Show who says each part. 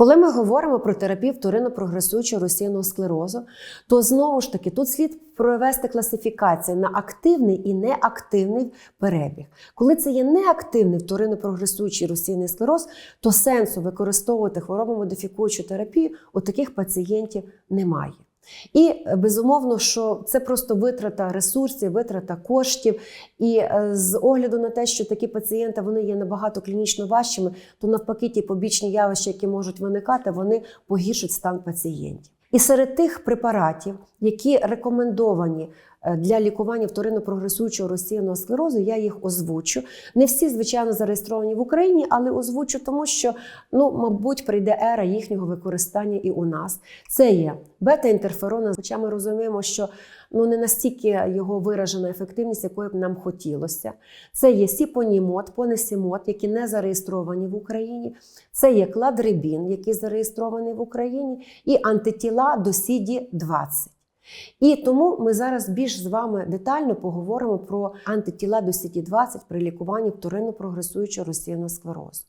Speaker 1: Коли ми говоримо про терапію вторинно прогресуючого розсіяного склерозу, то знову ж таки тут слід провести класифікацію на активний і неактивний перебіг. Коли це є неактивний вторинно прогресуючий розсіяний склероз, то сенсу використовувати хворобомодифікуючу терапію у таких пацієнтів немає. І е, безумовно, що це просто витрата ресурсів, витрата коштів. І е, з огляду на те, що такі пацієнти вони є набагато клінічно важчими, то навпаки, ті побічні явища, які можуть виникати, вони погіршать стан пацієнтів. І серед тих препаратів, які рекомендовані для лікування вторинно прогресуючого розсіяного склерозу, я їх озвучу. Не всі, звичайно, зареєстровані в Україні, але озвучу, тому що, ну, мабуть, прийде ера їхнього використання і у нас. Це є бета-інтерферон, хоча ми розуміємо, що ну, не настільки його виражена ефективність, якої б нам хотілося. Це є сіпонімод, понесімод, які не зареєстровані в Україні. Це є кладрибін, який зареєстрований в Україні, і антитіла до CD20. І тому ми зараз більш з вами детально поговоримо про антитіла до Сіті 20 при лікуванні вторинно прогресуючого розсіяного склерозу.